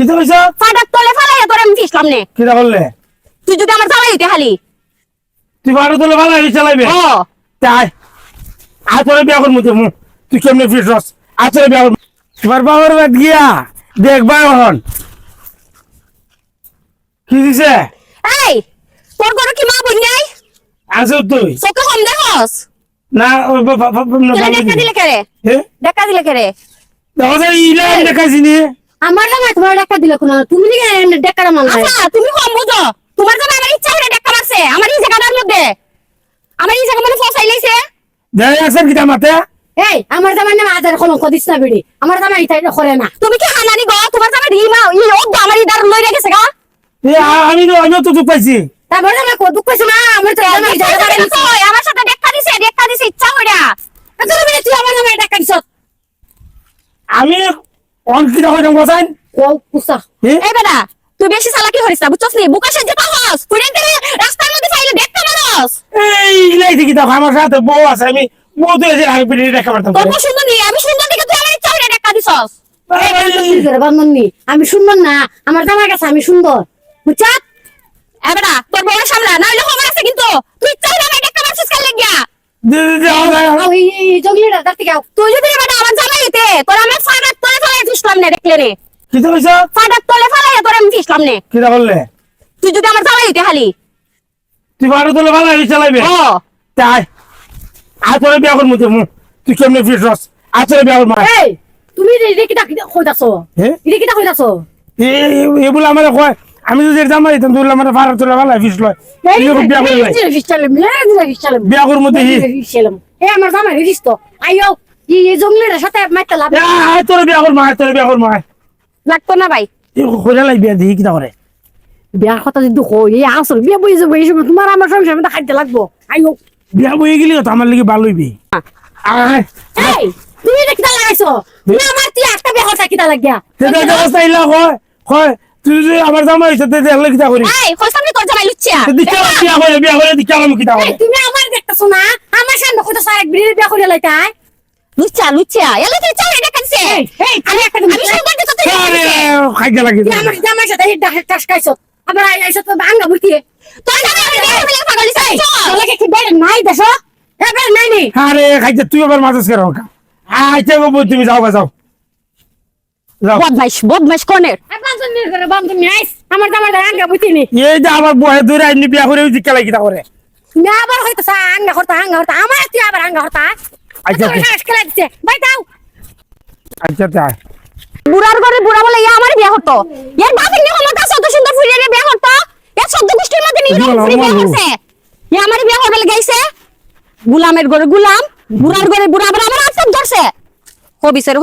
কি তো হইছ ফাটার তলে ফালাই তোর আমি ফিসলাম নে। কি তা করলে তুই যদি আমার জ্বালাই দিতে খালি তুই বারো তোলে গাড়ি চালাইবে? ও তাই? আর তোরে বিয়া তুই তুই কেমনে ফিরছস আর তোরে বিয়া তোমার বাবার বাদ গিয়া দেখবা এখন। কি দিছে? এই তোর ঘরে কি মা বোন নাই? আছে তুই। চোখে কম দেখস? না দেখা দিলে কেরে দেখা দিলে কেরে দেখো যে ইলা দেখাইছি নি। আমার জামাই তোমার টাকা দিলে কোন? তুমি দিকে টাকা মান আচ্ছা তুমি কম বুঝো। তোমার জন্য আমার ইচ্ছা করে দেখা মারছে আমার এই জায়গাটার মধ্যে। আমার এই জায়গা মানে ফসাই লাইছে দেখ আছেন কিটা মাতে এই আমার জামাই নামে আজার কলঙ্ক দিস না বিড়ি। আমার জামাই তাই করে না। তুমি কি হানানি গো? তোমার জামাই ই মা ই ও আমার ইদার লই রেখেছে গা। এ আমি তো আমিও তো দুঃখ পাইছি। তারপর জামাই কো দুঃখ পাইছ না? আমার তো জামাই ইচ্ছা করে না আমার সাথে দেখা দিছে দেখা দিছে ইচ্ছা করে তুই আমার জামাই টাকা দিছ আমি অঙ্কিত হইতাম কোথায় ও কুসা এই বেটা তুই বেশি চালাকি করিস না বুঝছস নি? বুকা সাজে পাহস। ফুড়ে দিলে রাস্তার মধ্যে ফাইলে দেখতে মানুষ এই ইলাই দেখি দেখো আমার সাথে বউ আছে আমি বউ তো এসে আমি পিঠে দেখা পারতাম তোর সুন্দর নি আমি সুন্দর দিকে তুই আমার ইচ্ছা দেখা দিছস। আমি সুন্দর না আমার জামাই কাছে আমি সুন্দর। তোর বউয়ের সামনে না হলে খবর আছে কিন্তু। তুই আমার কাল লাগিয়া থেকে তুই যদি আমার জামাই হইতে তোর আমি ফাটার তলে ফালাই ফিসলাম নে দেখলে রে কি তো হইছ ফাটার তলে ফালাই তোর আমি ফিসলাম নে করলে তুই যদি আমার জামাই হইতে খালি তুই বারো তোলে ভালো চালাইবে ও তাই আর তোরে বিয়া করব তুই তুই কেমনে ফিরছস আর তোরে বিয়া করব এই তুমি রে কিটা কইতাছো হ্যাঁ রে কিটা কইতাছো এগুলো আমার কয় আমি যদি জামাই দিতাম তুই আমার বারো তোলে ভালো ফিরছিল বিয়া করব বিয়া করব দেখি এ আমার জামাই রিস তো আইও এই জঙ্গলিটার সাথে মাইতে লাভ আয় তোরে বিয়া তোরে বিয়া করব আয়। লাগতো না ভাই। কইরা লাই বিয়া দেখি কিটা করে। বিয়ার কথা যদি কই এই আসল বিয়া বই যাব এই সময় তোমার আমার সংসার মধ্যে খাইতে লাগবো। আইও বিয়া বই গেলি তো আমার লিগে ভালো হইবি। আয়। তুমি এটা কিটা লাগাইছো? না আমার তুই একটা বিয়া কথা কিটা লাগিয়া? সেটা অবস্থা ইলা কয় কয় তুই যদি আমার জামাই হইছে তে দেখলে কিটা করি? এই কইছাম নি তোর জামাই লুচ্চিয়া দিকে বিয়া দিকে আমি করে? তুমি আমার দেখতেছো না? আমার সামনে আরেক বিড়ির বিয়া করে লাইতাই লুচ্চিয়া লুচ্চিয়া এলা তুই দিছে এই এই আমি একটা আমি আরে খাইতে লাগি তুই আমার জামাই সাথে এই ডাক টাস খাইছো। আবার আইছো তো ভাঙ্গা বুঝিয়ে তোর জামাই আমার বিয়ে ফেলে পাগল দিছে তোলাকে কি বেড়ে নাই দেশো এ বেড়ে নাই নি। আরে খাইতে তুই আবার মাথাস কেন আইতে গো বউ, তুমি যাও যাও। বদমাইশ বদমাইশ কোনের? আমার জামাই বুঝিনি এই যে আমার দূরে আইনি বিয়া করে লাগি কিটা করে। আবার হয়তো করতা হাঙ্গা করতা আমার তুই আবার করতা আচ্ছা, আচ্ছা আচ্ছা। খেলা দাও। আচ্ছা তাই বুড়ার ঘরে বুড়া বলে ইয়া আমার বিয়া হতো এর বাপের নিয়ে ক্ষমতা আছে, অত সুন্দর ফুরিয়ে বিয়ে করতো। এর সদ্য গোষ্ঠীর মধ্যে এ আমার বিয়া করবে গেছে গুলামের ঘরে গুলাম। বুড়ার ঘরে বুড়া আবার আমার আত্মক ধরছে। হবিসের